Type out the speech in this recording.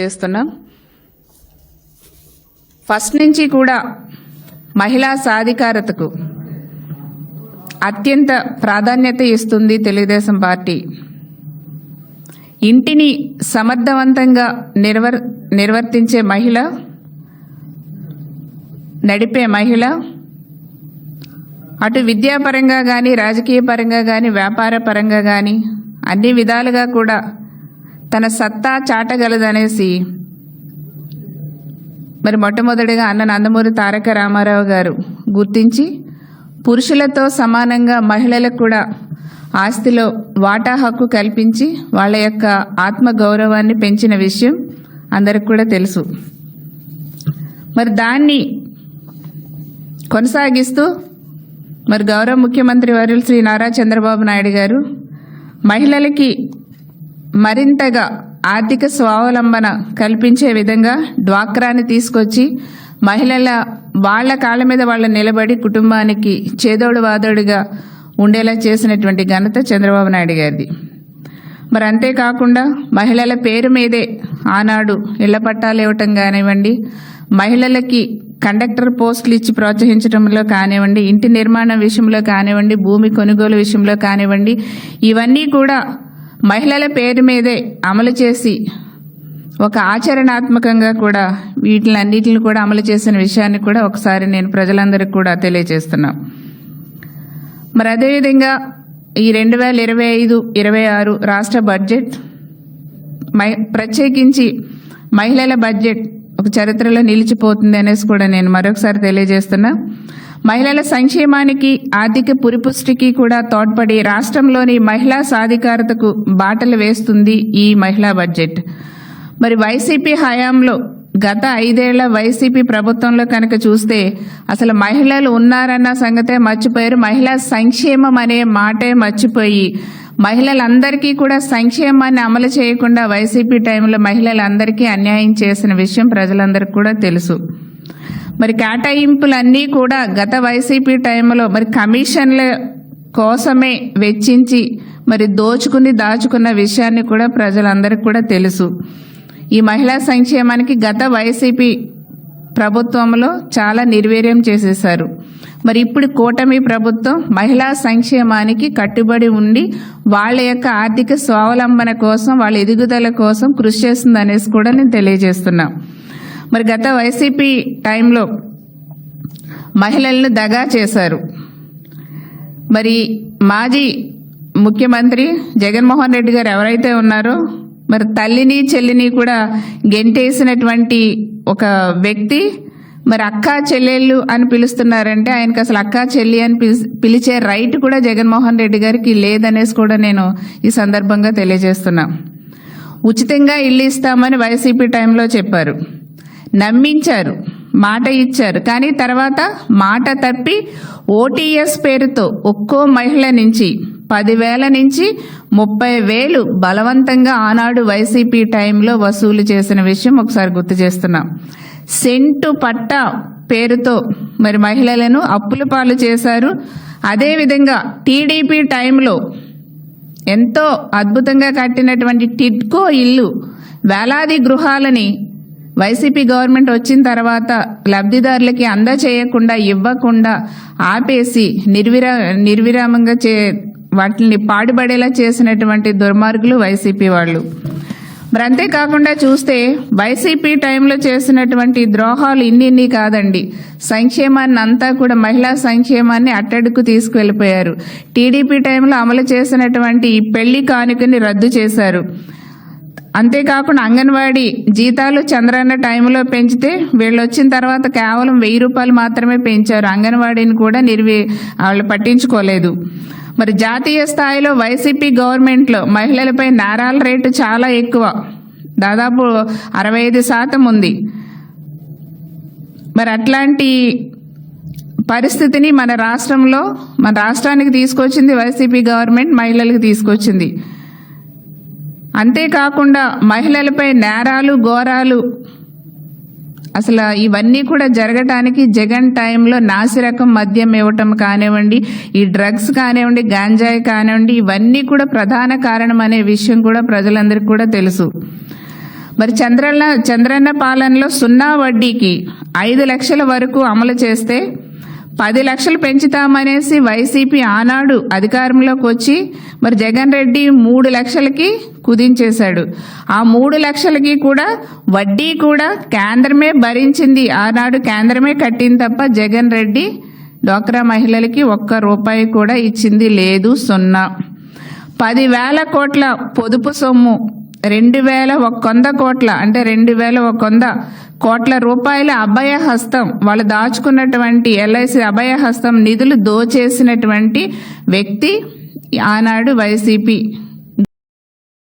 చేస్తున్నాం. ఫస్ట్ నుంచి కూడా మహిళా సాధికారతకు అత్యంత ప్రాధాన్యత ఇస్తుంది తెలుగుదేశం పార్టీ. ఇంటిని సమర్థవంతంగా నిర్వర్ నిర్వర్తించే మహిళ నడిపే మహిళ అటు విద్యాపరంగా కానీ రాజకీయ పరంగా కానీ వ్యాపార పరంగా కానీ అన్ని విధాలుగా కూడా తన సత్తా చాటగలదనేసి. మరి మొట్టమొదటిగా అన్న నందమూరి తారక రామారావు గారు గుర్తించి పురుషులతో సమానంగా మహిళలకు కూడా ఆస్తిలో వాటా హక్కు కల్పించి వాళ్ళ యొక్క ఆత్మ గౌరవాన్ని పెంచిన విషయం అందరికి కూడా తెలుసు. మరి దాన్ని కొనసాగిస్తూ మరి గౌరవ ముఖ్యమంత్రి వర్యులు శ్రీ నారా చంద్రబాబు నాయుడు గారు మహిళలకి మరింతగా ఆర్థిక స్వావలంబన కల్పించే విధంగా డ్వాక్రాని తీసుకొచ్చి మహిళల వాళ్ళ కాళ్ళ మీద వాళ్ళ నిలబడి కుటుంబానికి చేదోడు వాదోడుగా ఉండేలా చేసినటువంటి ఘనత చంద్రబాబు నాయుడు గారిది. మరి అంతేకాకుండా మహిళల పేరు మీదే ఆనాడు ఇళ్ళ పట్టాలు ఇవ్వటం కానివ్వండి మహిళలకి కండక్టర్ పోస్టులు ఇచ్చి ప్రోత్సహించడంలో కానివ్వండి ఇంటి నిర్మాణం విషయంలో కానివ్వండి భూమి కొనుగోలు విషయంలో కానివ్వండి ఇవన్నీ కూడా మహిళల పేరు మీదే అమలు చేసి ఒక ఆచరణాత్మకంగా కూడా వీటిలన్నిటిని కూడా అమలు చేసిన విషయాన్ని కూడా ఒకసారి నేను ప్రజలందరికీ కూడా తెలియజేస్తున్నాను మరి అదేవిధంగా ఈ రెండు వేల ఇరవై ఐదు ఇరవై ఆరు రాష్ట్ర బడ్జెట్ మై ప్రత్యేకించి మహిళల బడ్జెట్ ఒక చరిత్రలో నిలిచిపోతుంది అనేసి కూడా నేను మరొకసారి తెలియజేస్తున్నా. మహిళల సంక్షేమానికి ఆర్థిక పురిపుష్టికి కూడా తోడ్పడి రాష్ట్రంలోని మహిళా సాధికారతకు బాటలు వేస్తుంది ఈ మహిళా బడ్జెట్. మరి వైసీపీ హయాంలో గత ఐదేళ్ళ వైసీపీ ప్రభుత్వంలో కనుక చూస్తే అసలు మహిళలు ఉన్నారన్న సంగతే మర్చిపోయారు. మహిళా సంక్షేమం అనే మాటే మర్చిపోయి మహిళలందరికీ కూడా సంక్షేమాన్ని అమలు చేయకుండా వైసీపీ టైంలో మహిళలందరికీ అన్యాయం చేసిన విషయం ప్రజలందరికీ కూడా తెలుసు. మరి కేటాయింపులన్నీ కూడా గత వైసీపీ టైంలో మరి కమిషన్ల కోసమే వెచ్చించి మరి దోచుకుని దాచుకున్న విషయాన్ని కూడా ప్రజలందరికీ కూడా తెలుసు. ఈ మహిళా సంక్షేమానికి గత వైసీపీ ప్రభుత్వంలో చాలా నిర్వీర్యం చేసేశారు. మరి ఇప్పుడు కూటమి ప్రభుత్వం మహిళా సంక్షేమానికి కట్టుబడి ఉండి వాళ్ళ యొక్క ఆర్థిక స్వావలంబన కోసం వాళ్ళ ఎదుగుదల కోసం కృషి చేస్తుంది అనేసి కూడా నేను తెలియజేస్తున్నాను మరి గత వైసీపీ టైంలో మహిళలను దగా చేశారు. మరి మాజీ ముఖ్యమంత్రి జగన్మోహన్ రెడ్డి గారు ఎవరైతే ఉన్నారో మరి తల్లిని చెల్లిని కూడా గెంటేసినటువంటి ఒక వ్యక్తి మరి అక్క చెల్లెళ్ళు అని పిలుస్తున్నారంటే ఆయనకి అసలు అక్క చెల్లి అని పిలిచే రైట్ కూడా జగన్మోహన్ రెడ్డి గారికి లేదనేసి కూడా నేను ఈ సందర్భంగా తెలియజేస్తున్నా. ఉచితంగా ఇల్లు ఇస్తామని వైసీపీ టైంలో చెప్పారు. నమ్మించారు మాట ఇచ్చారు. కానీ తర్వాత మాట తప్పి ఓటీఎస్ పేరుతో ఒక్కో మహిళ నుంచి పదివేల నుంచి ముప్పై వేలు బలవంతంగా ఆనాడు వైసీపీ టైంలో వసూలు చేసిన విషయం ఒకసారి గుర్తు చేస్తున్నాం. సెంటు పట్ట పేరుతో మరి మహిళలను అప్పుల పాలు చేశారు. అదేవిధంగా టీడీపీ టైంలో ఎంతో అద్భుతంగా కట్టినటువంటి టిడ్కో ఇల్లు వేలాది గృహాలని వైసీపీ గవర్నమెంట్ వచ్చిన తర్వాత లబ్ధిదారులకి అందచేయకుండా ఇవ్వకుండా ఆపేసి నిర్విరా నిర్విరామంగా చే వాటిని పాడుపడేలా చేసినటువంటి దుర్మార్గులు వైసీపీ వాళ్ళు. మరి అంతేకాకుండా చూస్తే వైసీపీ టైంలో చేసినటువంటి ద్రోహాలు ఇన్నిన్ని కాదండి. సంక్షేమాన్ని అంతా కూడా మహిళా సంక్షేమాన్ని అట్టడుకు తీసుకువెళ్ళిపోయారు టీడీపీ టైంలో అమలు చేసినటువంటి పెళ్ళి కానుకని రద్దు చేశారు. అంతేకాకుండా అంగన్వాడీ జీతాలు చంద్రన్న టైంలో పెంచితే వీళ్ళు వచ్చిన తర్వాత కేవలం వెయ్యి రూపాయలు మాత్రమే పెంచారు. అంగన్వాడీని కూడా నిర్వి వాళ్ళు పట్టించుకోలేదు. మరి జాతీయ స్థాయిలో వైసీపీ గవర్నమెంట్లో మహిళలపై నేరాల రేటు చాలా ఎక్కువ. దాదాపు అరవై ఐదు శాతం ఉంది. మరి అట్లాంటి పరిస్థితిని మన రాష్ట్రంలో మన రాష్ట్రానికి తీసుకొచ్చింది వైసీపీ గవర్నమెంట్ మహిళలకు తీసుకొచ్చింది. అంతేకాకుండా మహిళలపై నేరాలు ఘోరాలు. అసలు ఇవన్నీ కూడా జరగటానికి జగన్ టైంలో నాసిరకం మద్యం ఇవ్వటం కానివ్వండి ఈ డ్రగ్స్ కానివ్వండి గాంజాయి కానివ్వండి ఇవన్నీ కూడా ప్రధాన కారణం అనే విషయం కూడా ప్రజలందరికీ కూడా తెలుసు. మరి చంద్రన్న చంద్రన్న పాలనలో సున్నా వడ్డీకి ఐదు లక్షల వరకు అమలు చేస్తే పది లక్షలు పెంచుతామనేసి వైసీపీ ఆనాడు అధికారంలోకి వచ్చి మరి జగన్ రెడ్డి మూడు లక్షలకి కుదించేశాడు. ఆ మూడు లక్షలకి కూడా వడ్డీ కూడా కేంద్రమే భరించింది. ఆనాడు కేంద్రమే కట్టింది తప్ప జగన్ రెడ్డి డ్వాక్రా మహిళలకి ఒక్క రూపాయి కూడా ఇచ్చింది లేదు సున్నా. పదివేల కోట్ల పొదుపు సొమ్ము రెండు వేల ఒక వంద కోట్ల అంటే రెండు వేల ఒక వంద కోట్ల రూపాయల అభయ హస్తం వాళ్ళు దాచుకున్నటువంటి ఎల్ఐసి అభయ హస్తం నిధులు దోచేసినటువంటి వ్యక్తి ఆనాడు వైసీపీ.